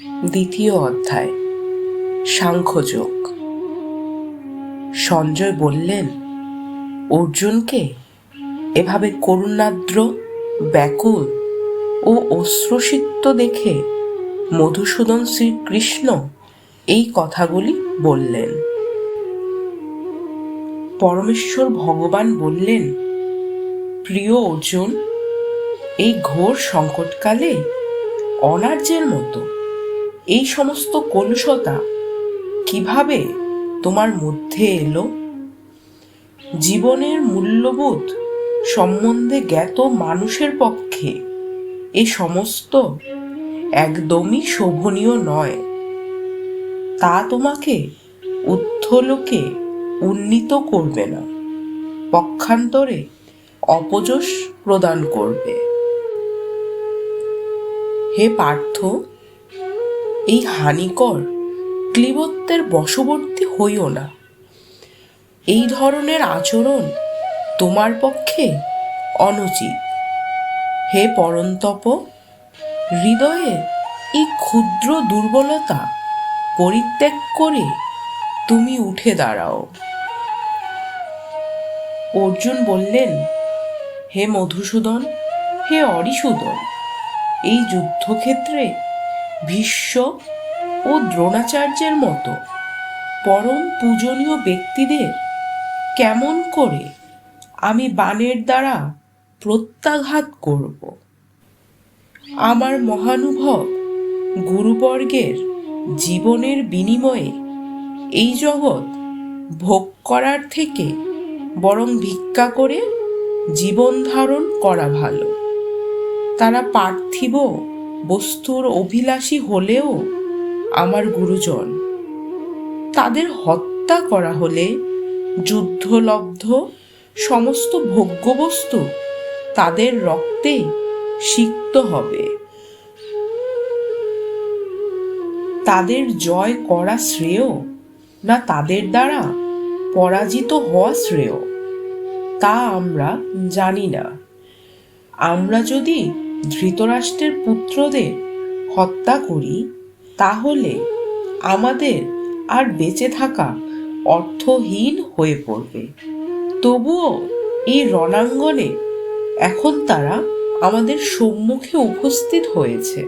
দ্বিতীয় অধ্যায়, সাংখ্যযোগ। সঞ্জয় বললেন, অর্জুনকে এভাবে করুণাদ্র, ব্যাকুল ও অশ্রুসিক্ত দেখে মধুসূদন শ্রীকৃষ্ণ এই কথাগুলি বললেন। পরমেশ্বর ভগবান বললেন, প্রিয় অর্জুন, এই ঘোর সংকটকালে অনার্যের মতো এই সমস্ত কলুষতা কীভাবে তোমার মধ্যে এলো? জীবনের মূল্যবোধ সম্বন্ধে জ্ঞাত মানুষের পক্ষে এ সমস্ত একদমই শোভনীয় নয়। তা তোমাকে উত্থলোকে উন্নীত করবে না, পক্ষান্তরে অপযশ প্রদান করবে। হে পার্থ এই হানিকর ক্লিবত্বের বশবর্তী হইও না। এই ধরনের আচরণ তোমার পক্ষে অনুচিত। হে পরন্তপ, হৃদয়ে এই ক্ষুদ্র দুর্বলতা পরিত্যাগ করে তুমি উঠে দাঁড়াও। অর্জুন বললেন, হে মধুসূদন, হে অরিসূদন, এই যুদ্ধক্ষেত্রে ভীষ্ম ও দ্রোণাচার্যের মতো পরম পূজনীয় ব্যক্তিদের কেমন করে আমি বাণের দ্বারা প্রত্যাঘাত করব? আমার মহানুভব গুরুবর্গের জীবনের বিনিময়ে এই জগৎ ভোগ করার থেকে বরং ভিক্ষা করে জীবন ধারণ করা ভালো। তারা পার্থিব বস্তুর অভিলাষী হলেও আমার গুরুজন। তাদের হত্যা করা হলে যুদ্ধলব্ধ সমস্ত ভোগ্যবস্তু তাদের রক্তে সিক্ত হবে। তাদের জয় করা শ্রেয় না তাদের দ্বারা পরাজিত হওয়া শ্রেয়, তা আমরা জানি না। আমরা যদি ধৃতরাষ্ট্রের পুত্রদের হত্যা করি, তাহলে আমাদের আর বেঁচে থাকা অর্থহীন হয়ে পড়বে। তবুও এই রণাঙ্গনে এখন তারা আমাদের সম্মুখে উপস্থিত হয়েছে।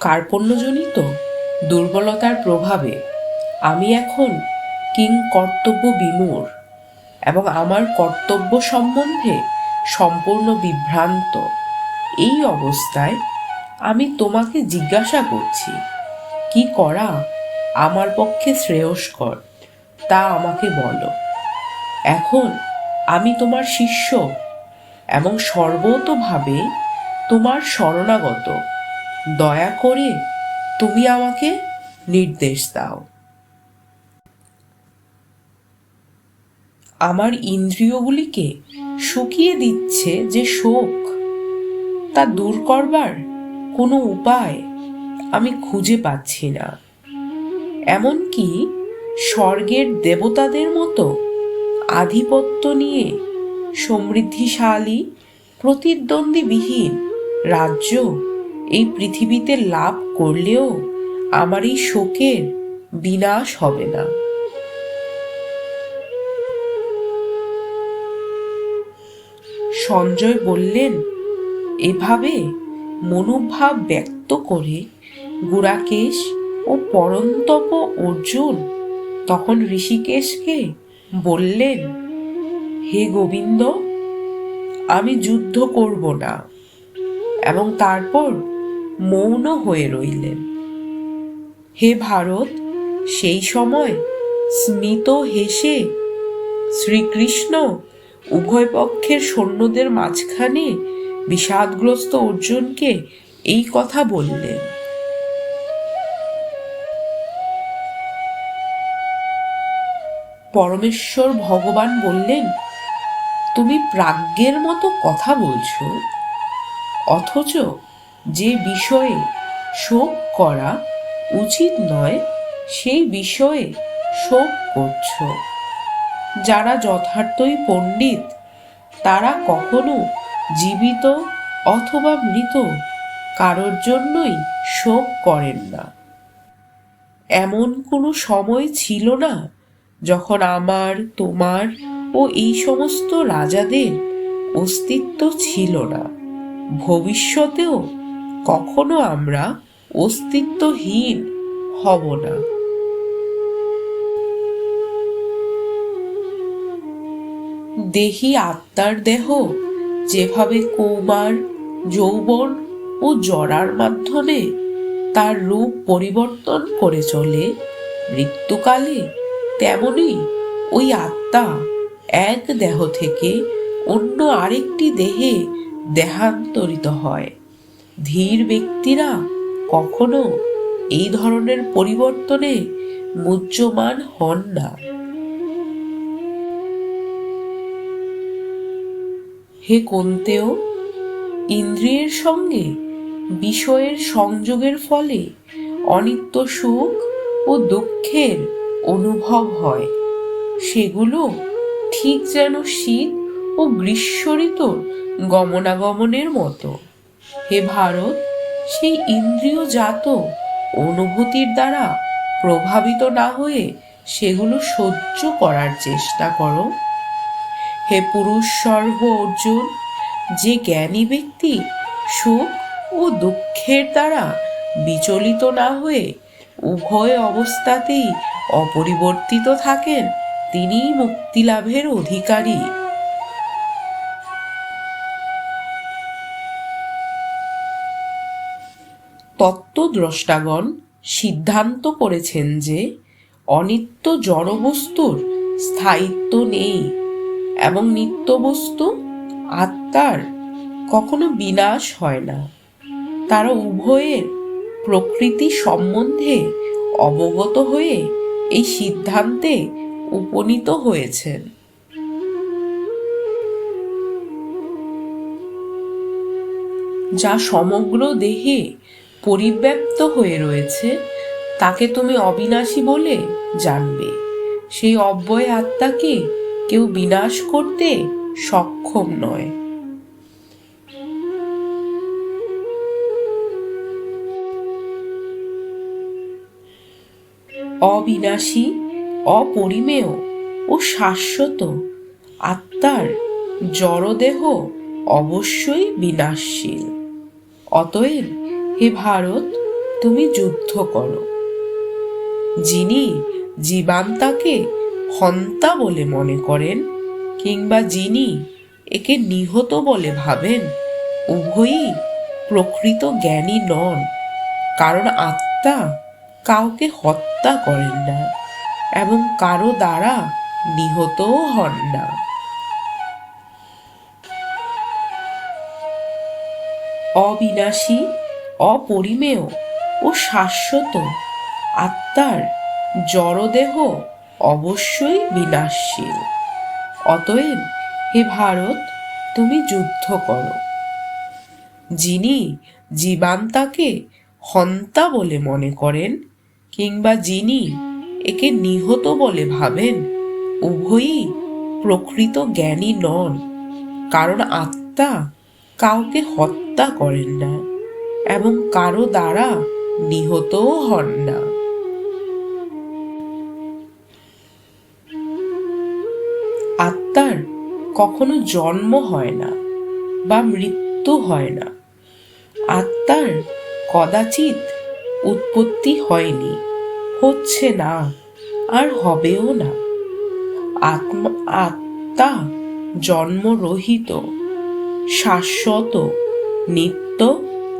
কার্পণ্যজনিত দুর্বলতার প্রভাবে আমি এখন কিং কর্তব্য বিমূঢ় এবং আমার কর্তব্য সম্বন্ধে সম্পূর্ণ বিভ্রান্ত। এই অবস্থায় আমি তোমাকে জিজ্ঞাসা করছি, কি করা আমার পক্ষে শ্রেয়স্কর? তা আমাকে বলো। এখন আমি তোমার শিষ্য এবং সর্বতোভাবে তোমার শরণাগত। দয়া করে তুমি আমাকে নির্দেশ দাও। আমার ইন্দ্রিয়গুলিকে শুকিয়ে দিচ্ছে যে শোক। তা দূর করবার কোনো উপায় আমি খুঁজে পাচ্ছি না। এমনকি স্বর্গের দেবতাদের মতো আধিপত্য নিয়ে সমৃদ্ধিশালী, প্রতিদ্বন্দ্বীবিহীন রাজ্য এই পৃথিবীতে লাভ করলেও আমার এই শোকের বিনাশ হবে না। সঞ্জয় বললেন, এভাবে মনোভাব ব্যক্ত করে গুড়াকেশ ও পরন্তপ অর্জুন তখন ঋষিকেশকে বললেন, হে গোবিন্দ, আমি যুদ্ধ করব না। এবং তারপর মৌন হয়ে রইলেন। হে ভারত, সেই সময় স্মিত হেসে শ্রীকৃষ্ণ উভয় পক্ষের সৈন্যদের মাঝখানে বিষাদগ্রস্ত অর্জুনকে এই কথা বললেন পরমেশ্বর ভগবান বললেন, তুমি প্রাজ্ঞের মতো কথা বলছো, অথচ যে বিষয়ে শোক করা উচিত নয়, সেই বিষয়ে শোক করছ। যারা যথার্থই পণ্ডিত, তারা কখনো জীবিত অথবা মৃত কারোর জন্যই শোক করেন না। এমন কোনো সময় ছিল না যখন আমার, তোমার ও এই সমস্ত রাজাদের অস্তিত্ব ছিল না। ভবিষ্যতেও কখনো আমরা অস্তিত্বহীন হব না। দেহি আত্মার দেহ, যেভাবে কৌমার, যৌবন ও জরার মাধ্যমে তার রূপ পরিবর্তন করে চলে, মৃত্যুকালে তেমনি ওই আত্মা এক দেহ থেকে অন্য আরেকটি দেহে দেহান্তরিত হয়। ধীর ব্যক্তিরা কখনো এই ধরনের পরিবর্তনে মুহ্যমান হন না। হে কন্তেও, ইন্দ্রিয়ের সঙ্গে বিষয়ের সংযোগের ফলে অনিত্য সুখ ও দুঃখের অনুভব হয়। সেগুলো ঠিক যেন শীত ও গ্রীষ্ম ঋতুর গমনাগমনের মতো। হে ভারত, সেই ইন্দ্রিয়জাত অনুভূতির দ্বারা প্রভাবিত না হয়ে সেগুলো সহ্য করার চেষ্টা করো। হে পুরুষ সর্ব অর্জুন, যে জ্ঞানী ব্যক্তি সুখ ও দুঃখের দ্বারা বিচলিত না হয়ে উভয় অবস্থাতেই অপরিবর্তিত থাকেন, তিনিই মুক্তি লাভের অধিকারী। তত্ত্বদ্রষ্টাগণ সিদ্ধান্ত করেছেন যে অনিত্য জড়বস্তুর স্থায়িত্ব নেই। এবং নিত্যবস্তু আত্মার কখনো বিনাশ হয় না। তারা উভয়ের প্রকৃতি সম্বন্ধে অবগত হয়ে এই সিদ্ধান্তে উপনীত হয়েছেন। যা সমগ্র দেহে পরিব্যাপ্ত হয়ে রয়েছে, তাকে তুমি অবিনাশী বলে জানবে। সেই অব্যয় আত্মাকে কেউ বিনাশ করতে সক্ষম নয়। অবিনাশী, অপরিমেয় ও শাশ্বত আত্মার জড়দেহ অবশ্যই বিনাশশীল। অতএব হে ভারত, তুমি যুদ্ধ করো। যিনি জীবান্তাকে হন্তা বলে মনে করেন কিংবা যিনি একে নিহত বলে ভাবেন, উভয়ই প্রকৃত জ্ঞানী নন, কারণ আত্মা কাউকে হত্যা করেন না এবং কারও দ্বারা নিহতও হন না। অবিনাশী, অপরিমেয় ও শাশ্বত আত্মার জড়দেহ অবশ্যই বিনাশশীল অতএব হে ভারত, তুমি যুদ্ধ করো। যিনি জীবান্তাকে হন্তা বলে মনে করেন কিংবা যিনি একে নিহত বলে ভাবেন, উভয়ই প্রকৃত জ্ঞানী নন, কারণ আত্মা কাউকে হত্যা করেন না এবং কারও দ্বারা নিহতও হন না। আত্মার কখনো জন্ম হয় না বা মৃত্যু হয় না। আত্মার কদাচিৎ উৎপত্তি হয়নি, হচ্ছে না আর হবেও না। আত্মা আত্মা জন্মরহিত, শাশ্বত, নিত্য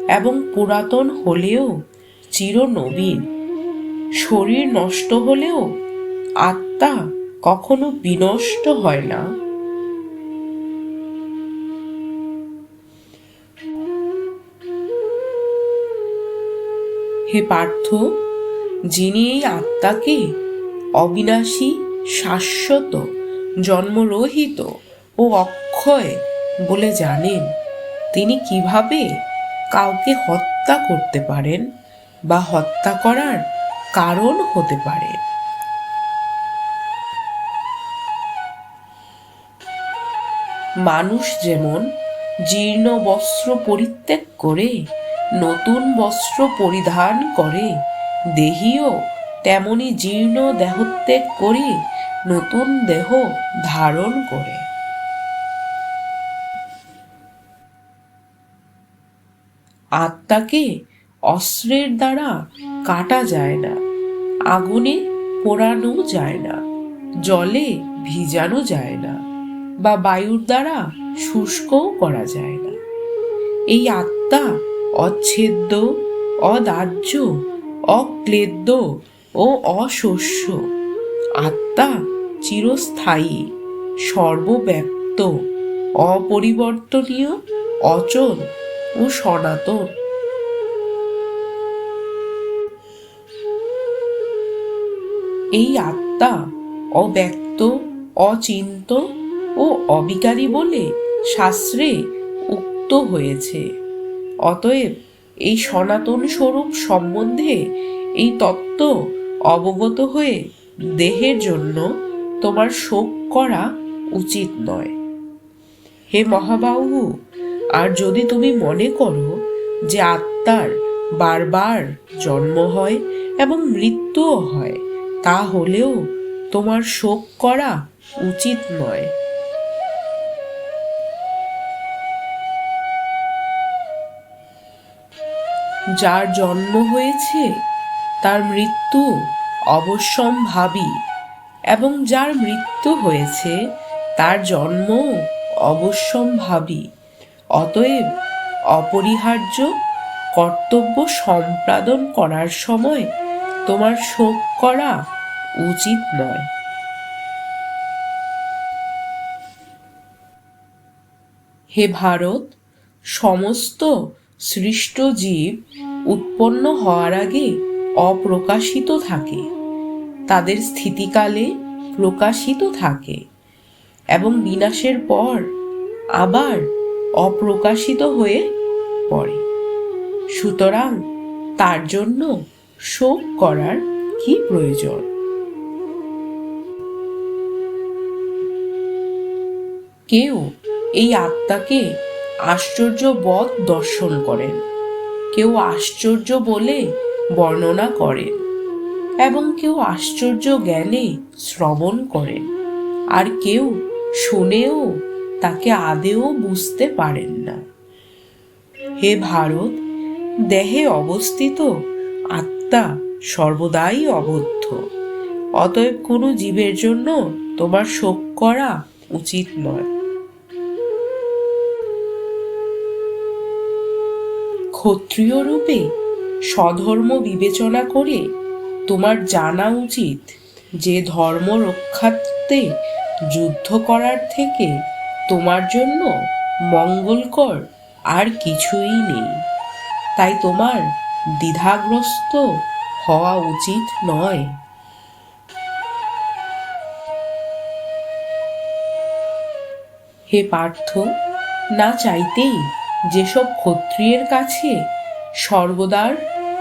এবং পুরাতন হলেও চিরনবীন। শরীর নষ্ট হলেও আত্মা কখনো বিনষ্ট হয় না। হে পার্থ, যিনি এই আত্মাকে অবিনাশী, শাশ্বত, জন্মরহিত ও অক্ষয় বলে জানেন, তিনি কীভাবে কাউকে হত্যা করতে পারেন বা হত্যা করার কারণ হতে পারে? মানুষ যেমন জীর্ণ বস্ত্র পরিত্যাগ করে, নতুন বস্ত্র পরিধান করে, দেহিও তেমনি জীর্ণ দেহত্যাগ করে, নতুন দেহ ধারণ করে। আত্মাকে অস্ত্রের দ্বারা কাটা যায় না, আগুনে পোড়ানো যায় না, জলে ভিজানো যায় না। বা বায়ুর দ্বারা শুষ্কও করা যায় না। এই আত্মা অচ্ছেদ্য অদাহ্য অক্লেদ্য ও অশস্য। আত্মা চিরস্থায়ী, সর্বব্যাপ্ত, অপরিবর্তনীয়, অচল ও সনাতন। এই আত্মা অব্যক্ত অচিন্ত ও অবিকারী বলে শাস্ত্রে উক্ত হয়েছে। অতএব এই সনাতন স্বরূপ সম্বন্ধে এই তত্ত্ব অবগত হয়ে দেহের জন্য তোমার শোক করা উচিত নয়। হে মহাবাহু, আর যদি তুমি মনে করো যে আত্মার বারবার জন্ম হয় এবং মৃত্যুও হয় তা হলেও তোমার শোক করা উচিত নয়। যার জন্ম হয়েছে, তার মৃত্যু অবশ্যম্ভাবী এবং যার মৃত্যু হয়েছে, তার জন্ম অবশ্যম্ভাবী। অতএব অপরিহার্য কর্তব্য সম্পাদন করার সময় তোমার শোক করা উচিত নয়। হে ভারত, সমস্ত সৃষ্ট জীব উৎপন্ন হওয়ার আগে অপ্রকাশিত থাকে। তাদের স্থিতিকালে প্রকাশিত থাকে এবং বিনাশের পর আবার অপ্রকাশিত হয়ে পড়ে। সুতরাং তার জন্য শোক করার কি প্রয়োজন? কেউ এই আত্মাকে আশ্চর্যবৎ দর্শন করেন কেউ আশ্চর্য বলে বর্ণনা করেন এবং কেউ আশ্চর্য জ্ঞানে শ্রবণ করেন আর কেউ শুনেও তাকে আদেও বুঝতে পারেন না। হে ভারত, দেহে অবস্থিত আত্মা সর্বদাই অবদ্ধ। অতএব কোনো জীবের জন্য তোমার শোক করা উচিত নয়। ক্ষত্রিয় রূপে স্বধর্ম বিবেচনা করে তোমার জানা উচিত যে ধর্ম রক্ষার্থে যুদ্ধ করার থেকে তোমার জন্য মঙ্গলকর আর কিছুই নেই। তাই তোমার দ্বিধাগ্রস্ত হওয়া উচিত নয়। হে পার্থ, না চাইতেই যেসব ক্ষত্রিয়ের কাছে সর্বদার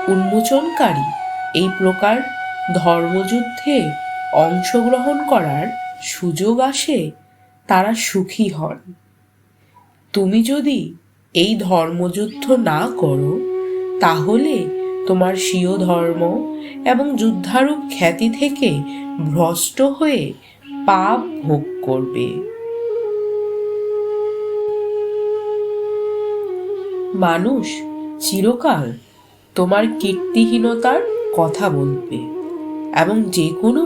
উন্মোচনকারী এই প্রকার ধর্মযুদ্ধে অংশগ্রহণ করার সুযোগ আসে, তারা সুখী হন। তুমি যদি এই ধর্মযুদ্ধ না করো, তাহলে তোমার স্বীয় ধর্ম এবং যুদ্ধারূপ খ্যাতি থেকে ভ্রষ্ট হয়ে পাপ ভোগ করবে। মানুষ চিরকাল তোমার কীর্তিহীনতার কথা বলবে এবং যে কোনো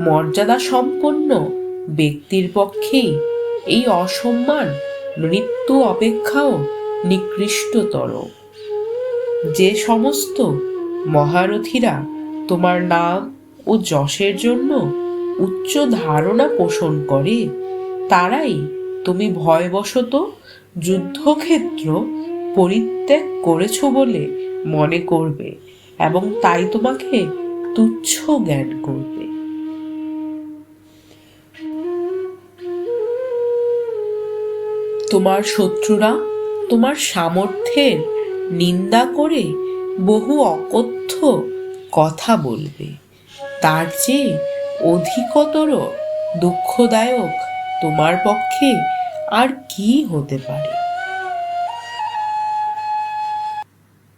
মর্যাদা সম্পন্ন ব্যক্তির পক্ষেই এই অসম্মান মৃত্যু অপেক্ষাও নিকৃষ্টতর। যে সমস্ত মহারথীরা তোমার নাম ও যশের জন্য উচ্চ ধারণা পোষণ করে, তারাই তুমি ভয়বশত যুদ্ধক্ষেত্র পরিত্যাগ করেছ বলে মনে করবে এবং তাই তোমাকে তুচ্ছ জ্ঞান করবে। তোমার শত্রুরা তোমার সামর্থ্যের নিন্দা করে বহু অকথ্য কথা বলবে। তার চেয়ে অধিকতর দুঃখদায়ক তোমার পক্ষে আর কি হতে পারে?